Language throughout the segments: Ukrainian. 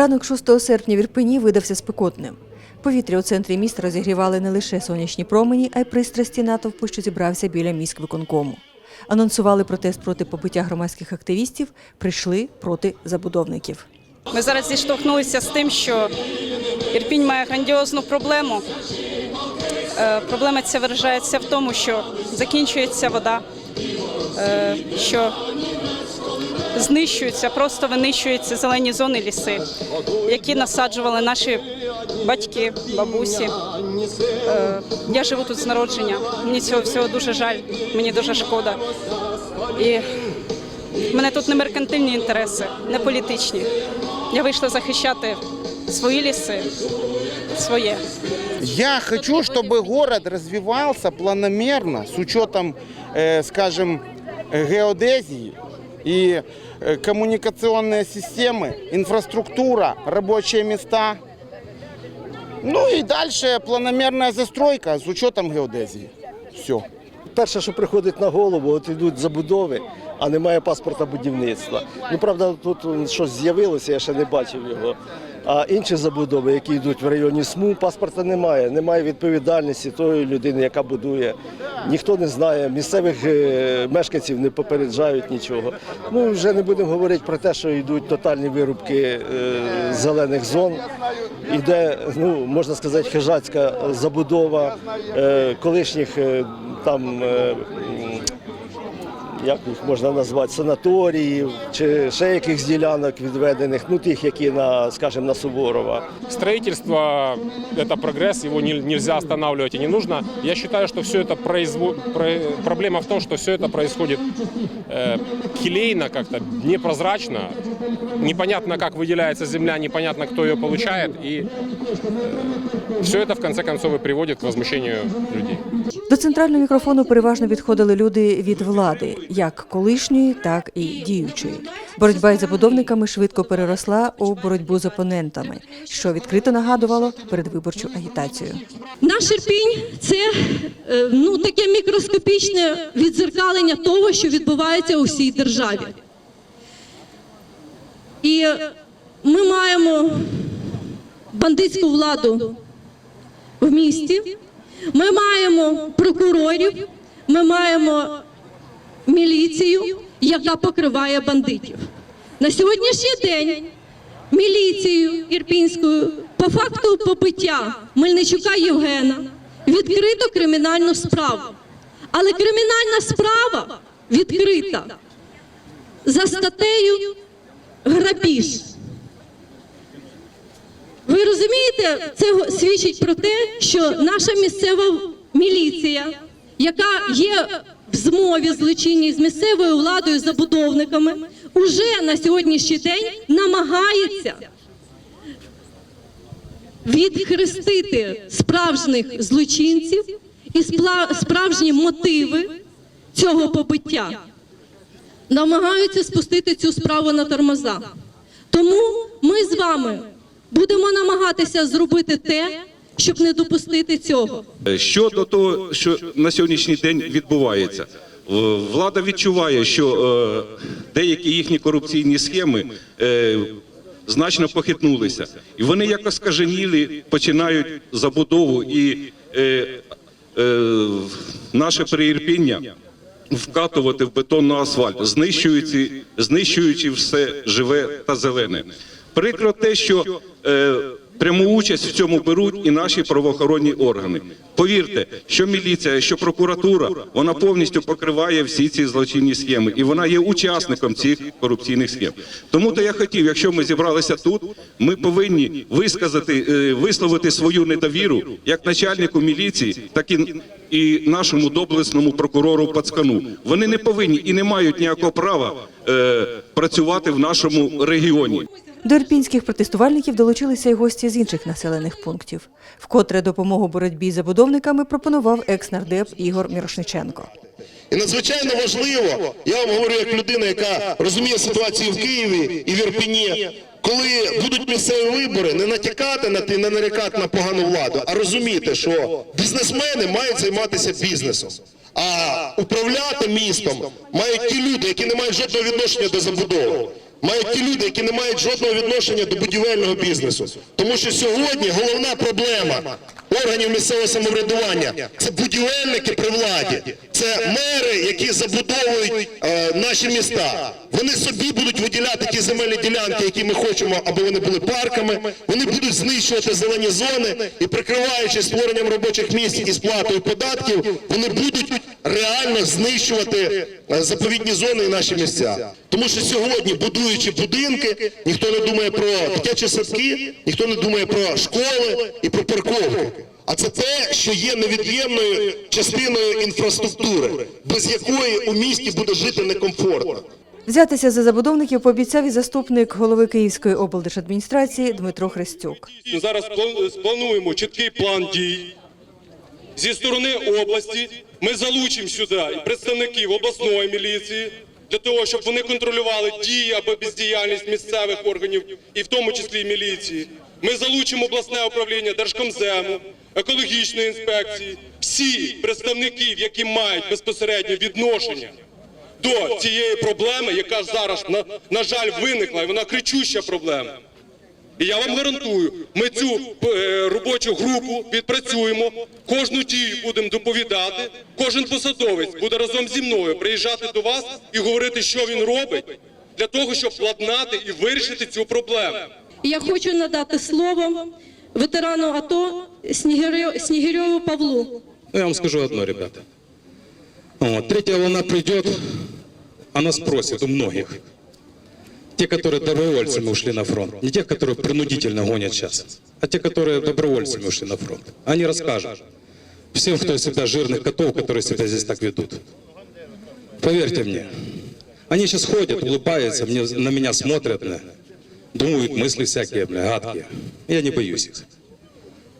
Ранок 6 серпня в Ірпені видався спекотним. Повітря у центрі міста розігрівали не лише сонячні промені, а й пристрасті натовпу, що зібрався біля міськвиконкому. Анонсували протест проти побиття громадських активістів, прийшли проти забудовників. Ми зараз зіштовхнулися з тим, що Ірпінь має грандіозну проблему. Е, Проблема ця виражається в тому, що закінчується вода, е, що знищуються, просто винищуються зелені зони ліси, які насаджували наші батьки, бабусі. Е, Я живу тут з народження. Мені цього всього дуже жаль, мені дуже шкода. І в мене тут не меркантильні інтереси, не політичні. Я вийшла захищати свої ліси, своє. Я хочу, чтобы город развивался планомерно с учетом, э, скажем, э, геодезии и э, коммуникационные системы, инфраструктура, рабочие места. Ну и дальше планомерная застройка с учетом геодезии. Все. Перше, що приходить на голову, от йдуть забудови, а немає паспорта будівництва. Ну правда, тут щось з'явилося, я ще не бачив його. А інші забудови, які йдуть в районі СМУ, паспорта немає. Немає відповідальності тої людини, яка будує. Ніхто не знає, місцевих е, мешканців не попереджають нічого. Ну вже не будемо говорити про те, що йдуть тотальні вирубки е, зелених зон. Іде, ну можна сказати, хижацька забудова е, колишніх там. е, м, як їх можна назвати, санаторіїв чи ще якихось ділянок відведених, ну тих, які на, скажімо, на Суворова. Строительство – это прогресс, его не- нельзя останавливать и не нужно. Я считаю, что все это произво... про- Проблема в том, что все это происходит э, келейно как-то, непрозрачно. Непонятно, как выделяется земля, непонятно, кто ее получает. И все это, в конце концов, и приводит к возмущению людей. До центрального мікрофону переважно відходили люди від влади, як колишньої, так і діючої. Боротьба із забудовниками швидко переросла у боротьбу з опонентами, що відкрито нагадувало передвиборчу агітацію. Наш Ірпінь – це е, ну, таке мікроскопічне відзеркалення того, що відбувається у всій державі. І ми маємо бандитську владу в місті, ми маємо прокурорів, ми маємо міліцію, яка покриває бандитів. На сьогоднішній день міліцією ірпінською по факту побиття Мельничука Євгена відкрито кримінальну справу. Але кримінальна справа відкрита за статтею грабіж. Ви розумієте, це свідчить про те, що наша місцева міліція, яка є в змові злочинній з місцевою владою, забудовниками, уже на сьогоднішній день намагається відхрестити справжніх злочинців і справжні мотиви цього побиття. Намагаються спустити цю справу на тормоза. Тому ми з вами будемо намагатися зробити те, щоб не допустити цього. Щодо того, що на сьогоднішній день відбувається, влада відчуває, що е, деякі їхні корупційні схеми е, значно похитнулися, і вони якось скаженілі починають забудову і е, е, наше приірпіння вкатувати в бетон на асфальт, знищуючи, знищуючи все живе та зелене. Прикро те, що е, пряму участь в цьому беруть і наші правоохоронні органи. Повірте, що міліція, що прокуратура, вона повністю покриває всі ці злочинні схеми, і вона є учасником цих корупційних схем. Тому то я хотів, якщо ми зібралися тут, ми повинні висказати, е, висловити свою недовіру як начальнику міліції, так і і нашому доблесному прокурору Пацкану. Вони не повинні і не мають ніякого права е, працювати в нашому регіоні. До ірпінських протестувальників долучилися й гості з інших населених пунктів. Вкотре допомогу боротьбі з забудовниками пропонував екс-нардеп Ігор Мірошниченко. І надзвичайно важливо, я вам говорю як людина, яка розуміє ситуацію в Києві і в Ірпіні, коли будуть місцеві вибори, не натякати на ті, не нарікати на погану владу, а розуміти, що бізнесмени мають займатися бізнесом. А управляти містом мають ті люди, які не мають жодного відношення до забудови. Мають ті люди, які не мають жодного відношення до будівельного бізнесу. Тому що сьогодні головна проблема органів місцевого самоврядування це будівельники при владі, це мери, які забудовують е, наші міста. Вони собі будуть виділяти ті земельні ділянки, які ми хочемо, аби вони були парками. Вони будуть знищувати зелені зони і прикриваючись створенням робочих місць і сплатою податків, вони будуть реально знищувати е, заповідні зони і наші місця. Тому що сьогодні, будуючи будинки, ніхто не думає про дитячі садки, ніхто не думає про школи і про парковки. А це те, що є невід'ємною частиною інфраструктури, без якої у місті буде жити некомфортно. Взятися за забудовників пообіцяв і заступник голови Київської облдержадміністрації Дмитро Хрестюк. Зараз план- сплануємо чіткий план дій. Зі сторони області ми залучимо сюди представників обласної міліції для того, щоб вони контролювали дії або бездіяльність місцевих органів, і в тому числі і міліції. Ми залучимо обласне управління Держкомзему, екологічної інспекції, всі представників, які мають безпосереднє відношення до цієї проблеми, яка зараз на, на жаль виникла, і вона кричуща проблема. І я вам гарантую, ми цю е, робочу групу відпрацюємо, кожну дію будемо доповідати. Кожен посадовець буде разом зі мною приїжджати до вас і говорити, що він робить для того, щоб владнати і вирішити цю проблему. Я хочу надати слово ветерану АТО Снігирьову Павлу. Ну, я вам скажу одно, ребята. Вот, третья волна придет, она спросит у многих. Те, которые добровольцами ушли на фронт. Не тех, которые принудительно гонят сейчас, а те, которые добровольцами ушли на фронт. Они расскажут всем, кто из себя жирных котов, которые себя здесь так ведут. Поверьте мне. Они сейчас ходят, улыбаются, мне, на меня смотрят, бля, думают мысли всякие, бля, гадкие. Я не боюсь их.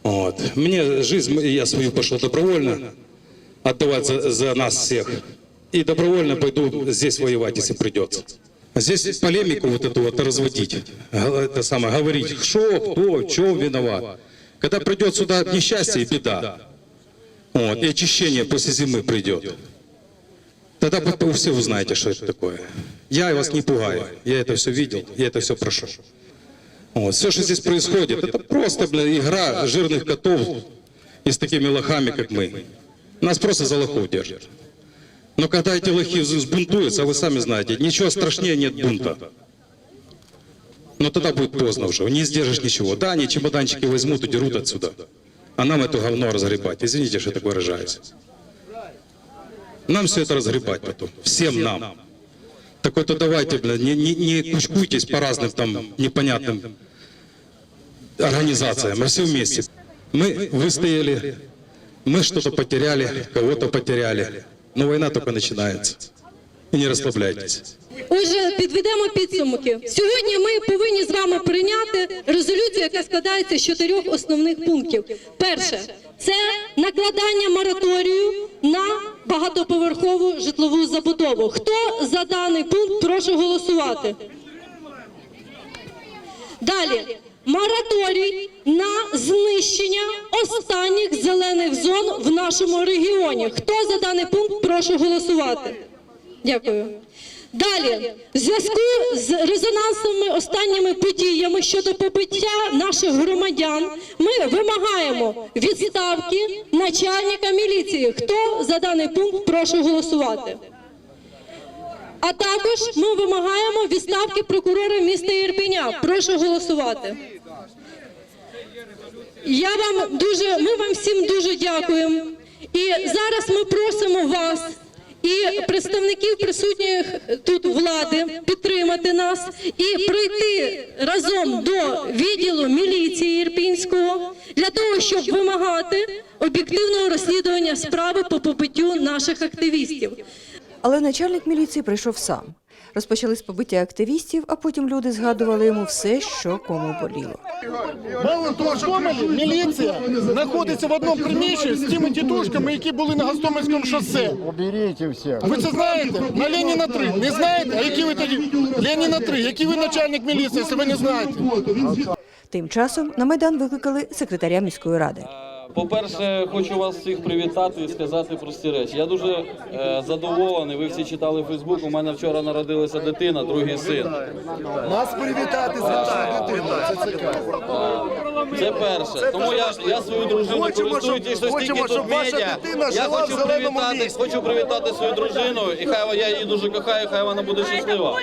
Вот. Мне жизнь, я свою пошел добровольно отдавать за, за нас всех. И добровольно пойду здесь воевать, если придется. Здесь полемику вот эту вот разводить, это самое, говорить, что, кто, чем виноват. Когда придет сюда несчастье и беда, вот, и очищение после зимы придет, тогда вы все узнаете, что это такое. Я вас не пугаю, я это все видел, я это все прошу. Вот. Все, что здесь происходит, это просто бля, игра жирных котов и с такими лохами, как мы. Нас просто за лохов держат. Но когда эти лохи сбунтуются, вы сами знаете, ничего страшнее нет бунта. Но тогда будет поздно уже, не сдержишь ничего. Да, они чемоданчики возьмут, удерут отсюда. А нам это говно разгребать. Извините, что я так выражаюсь. Нам все это разгребать потом. Всем нам. Так вот, то давайте, бля, не, не, не кучкуйтесь по разным там непонятным организациям, а все вместе. Мы выстояли, мы что-то потеряли, кого-то потеряли. Но война только начинается. И не расслабляйтесь. Отже, підведемо підсумки. Сьогодні ми повинні з вами прийняти резолюцію, яка складається з чотирьох основних пунктів. Перше це накладання мораторію на багатоповерхову житлову забудову. Хто за даний пункт прошу голосувати? Далі мораторій на знищення останніх зелених зон в нашому регіоні. Хто за даний пункт прошу голосувати? Дякую. Далі, в зв'язку з резонансними останніми подіями щодо побиття наших громадян, ми вимагаємо відставки начальника міліції. Хто за даний пункт прошу голосувати? А також ми вимагаємо відставки прокурора міста Ірпеня. Прошу голосувати. Я вам дуже, ми вам всім дуже дякуємо. І зараз ми просимо вас і представників присутніх тут влади підтримати нас і прийти разом до відділу міліції Ірпінського для того, щоб вимагати об'єктивного розслідування справи по побиттю наших активістів. Але начальник міліції прийшов сам. Розпочали з побиття активістів, а потім люди згадували йому все, що кому боліло. Мало того, що міліція знаходиться в одному приміщенні з тими тітушками, які були на Гостомельському шосе. Ви це знаєте? На Леніна 3. Не знаєте? А які ви тоді? Леніна 3. Який ви начальник міліції, якщо ви не знаєте? Тим часом на майдан викликали секретаря міської ради. По-перше, хочу вас всіх привітати і сказати прості речі. Я дуже е, задоволений. Ви всі читали Фейсбук. У мене вчора народилася дитина, другий син. Нас привітати з нашою дитиною. Це цікаво. Це перше. Тому я, я свою дружину Хочемо, користуючись, що щоб- стільки хочемо, тут щоб ваша медіа. дитина Я жила хочу в зеленому привітати, місті. хочу привітати свою дружину, і хай я її дуже кохаю, хай вона буде щаслива.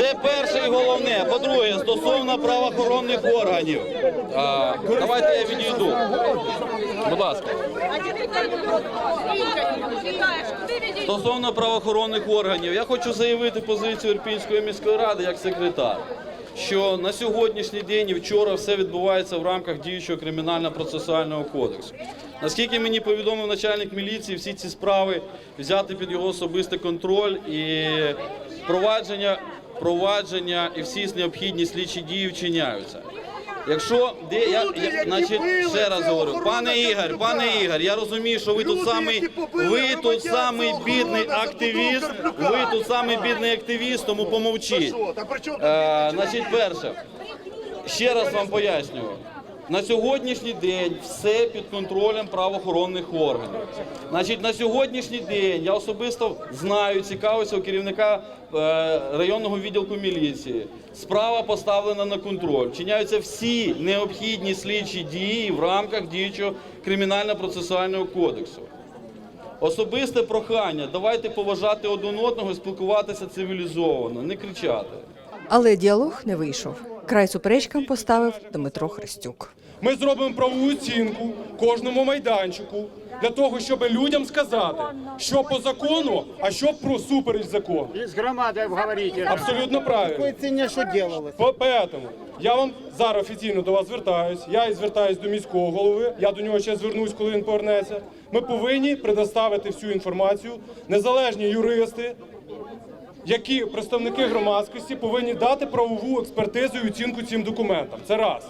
Це перше і головне. По-друге, стосовно правоохоронних органів. А, давайте я відійду. Будь ласка. Стосовно правоохоронних органів, я хочу заявити позицію Ірпінської міської ради як секретар. Що на сьогоднішній день і вчора все відбувається в рамках діючого кримінально-процесуального кодексу. Наскільки мені повідомив начальник міліції, всі ці справи взяти під його особистий контроль і провадження, провадження і всі необхідні слідчі дії вчиняються. Якщо де я, я значить ще раз говорю, пане Ігор, пане Ігор, я розумію, що ви тут самий ви тут самий бідний активіст. Ви тут самий бідний активіст, тому помовчіть. Е, значить, перше, ще раз вам пояснюю. На сьогоднішній день все під контролем правоохоронних органів. Значить, на сьогоднішній день я особисто знаю, цікавився у керівника е, районного відділку міліції. Справа поставлена на контроль. Вчиняються всі необхідні слідчі дії в рамках діючого кримінально-процесуального кодексу. Особисте прохання, давайте поважати один одного і спілкуватися цивілізовано, не кричати. Але діалог не вийшов. Край суперечкам поставив Дмитро Христюк. Ми зробимо правову оцінку кожному майданчику для того, щоб людям сказати, що по закону, а що про супереч закону. З громадою говорите. Абсолютно правильно. Що делалось? По- Поэтому я вам зараз офіційно до вас звертаюсь. Я і звертаюсь до міського голови. Я до нього ще звернусь, коли він повернеться. Ми повинні предоставити всю інформацію. Незалежні юристи, які представники громадськості повинні дати правову експертизу і оцінку цим документам. Це раз.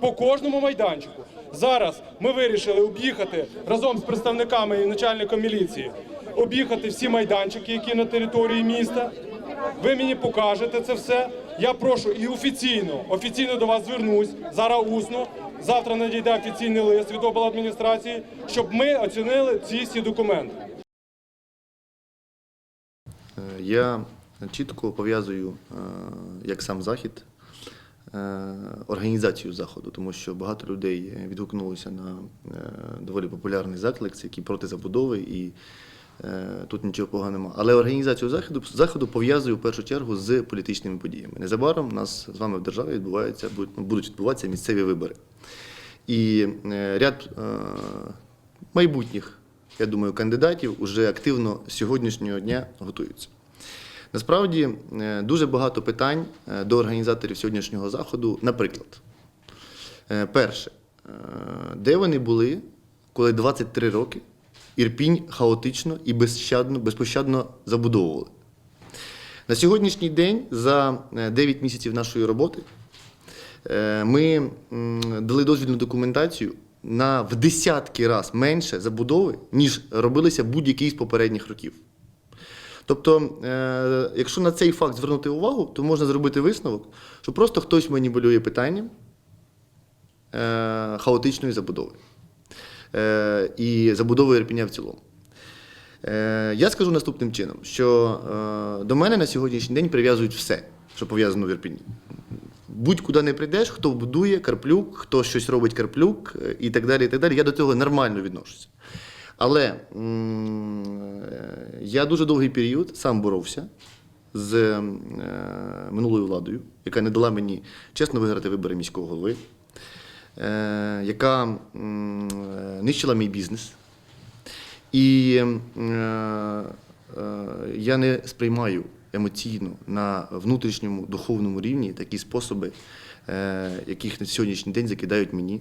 По кожному майданчику. Зараз ми вирішили об'їхати разом з представниками і начальником міліції, об'їхати всі майданчики, які на території міста. Ви мені покажете це все. Я прошу і офіційно, офіційно до вас звернусь, зараз усно. Завтра надійде офіційний лист від обладміністрації, щоб ми оцінили ці всі документи. Я чітко пов'язую е, як сам захід е, організацію заходу, тому що багато людей відгукнулося на е, доволі популярний заклик, який проти забудови, і тут нічого поганого немає. Але організацію заходу заходу пов'язую в першу чергу з політичними подіями. Незабаром у нас з вами в державі відбуваються будуть- будуть відбуватися місцеві вибори. І ряд майбутніх, я думаю, кандидатів уже активно з сьогоднішнього дня готуються. Насправді е, дуже багато питань е, до організаторів сьогоднішнього заходу. Наприклад, е, перше, де вони були, коли 23 роки Ірпінь хаотично і безщадно, безпощадно забудовували. На сьогоднішній день, за е, 9 місяців нашої роботи, ми дали дозвільну документацію на в десятки раз менше забудови, ніж робилися будь-який з попередніх років. Тобто, е, якщо на цей факт звернути увагу, то можна зробити висновок, що просто хтось маніпулює питанням е, хаотичної забудови е, і забудови Ірпіня в цілому. Я скажу наступним чином, що до мене на сьогоднішній день прив'язують все, що пов'язано в Ірпіні. Будь-куди не прийдеш, хто будує Карплюк, хто щось робить Карплюк і так далі. і так далі. Я до цього нормально відношуся. Але я дуже довгий період сам боровся з е, минулою владою, яка не дала мені чесно виграти вибори міського голови, е, яка е, нищила мій бізнес. І я не сприймаю емоційно на внутрішньому духовному рівні такі способи, яких на сьогоднішній день закидають мені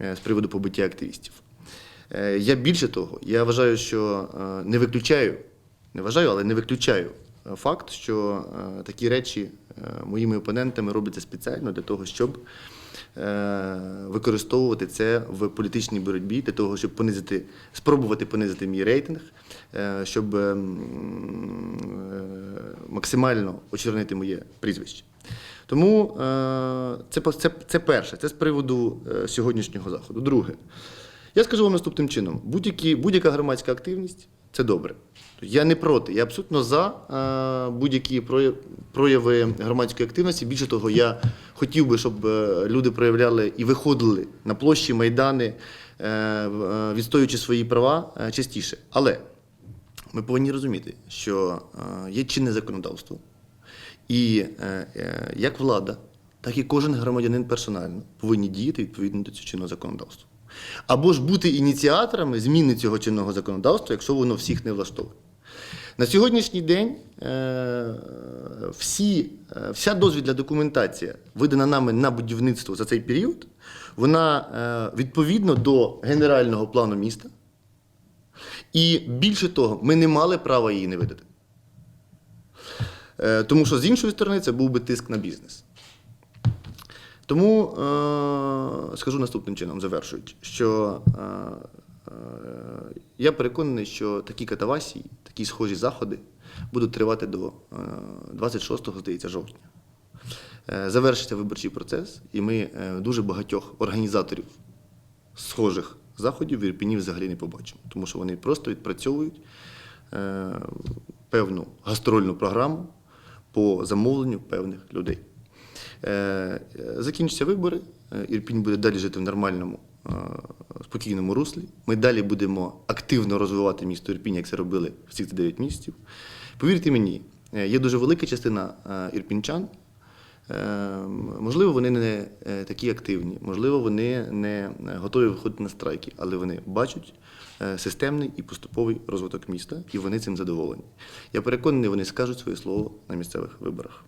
з приводу побиття активістів. Е, Я більше того, я вважаю, що е, не виключаю, не вважаю, але не виключаю е, факт, що такі речі моїми опонентами робляться спеціально для того, щоб використовувати це в політичній боротьбі, для того, щоб понизити, спробувати понизити мій рейтинг, щоб е, м, е, максимально очорнити моє прізвище. Тому це, це, це перше, це з приводу сьогоднішнього заходу. Друге, я скажу вам наступним чином: будь-яка громадська активність це добре. Я не проти, я абсолютно за е, будь-які прояви громадської активності. Більше того, я хотів би, щоб е, люди проявляли і виходили на площі, майдани, е, відстоюючи свої права частіше. Але ми повинні розуміти, що є чинне законодавство, і як влада, так і кожен громадянин персонально повинні діяти відповідно до цього чинного законодавства. Або ж бути ініціаторами зміни цього чинного законодавства, якщо воно всіх не влаштовує. На сьогоднішній день е, всі, е, вся дозвільна документація, видана нами на будівництво за цей період, вона е, відповідно до генерального плану міста. І більше того, ми не мали права її не видати. Тому що з іншої сторони це був би тиск на бізнес. Тому е, скажу наступним чином, завершуючи, що е, е, я переконаний, що такі катавасії, такі схожі заходи будуть тривати до е, 26-го, здається, жовтня. Е, завершиться виборчий процес, і ми е, дуже багатьох організаторів схожих заходів в Ірпіні взагалі не побачимо, тому що вони просто відпрацьовують е, певну гастрольну програму по замовленню певних людей. Е, е, Закінчаться вибори, е, Ірпінь буде далі жити в нормальному, спокійному руслі. Ми далі будемо активно розвивати місто Ірпінь, як це робили всі ці 9 місяців. Повірте мені, є дуже велика частина ірпінчан, Можливо, вони не такі активні, можливо, вони не готові виходити на страйки, але вони бачать системний і поступовий розвиток міста, і вони цим задоволені. Я переконаний, вони скажуть своє слово на місцевих виборах.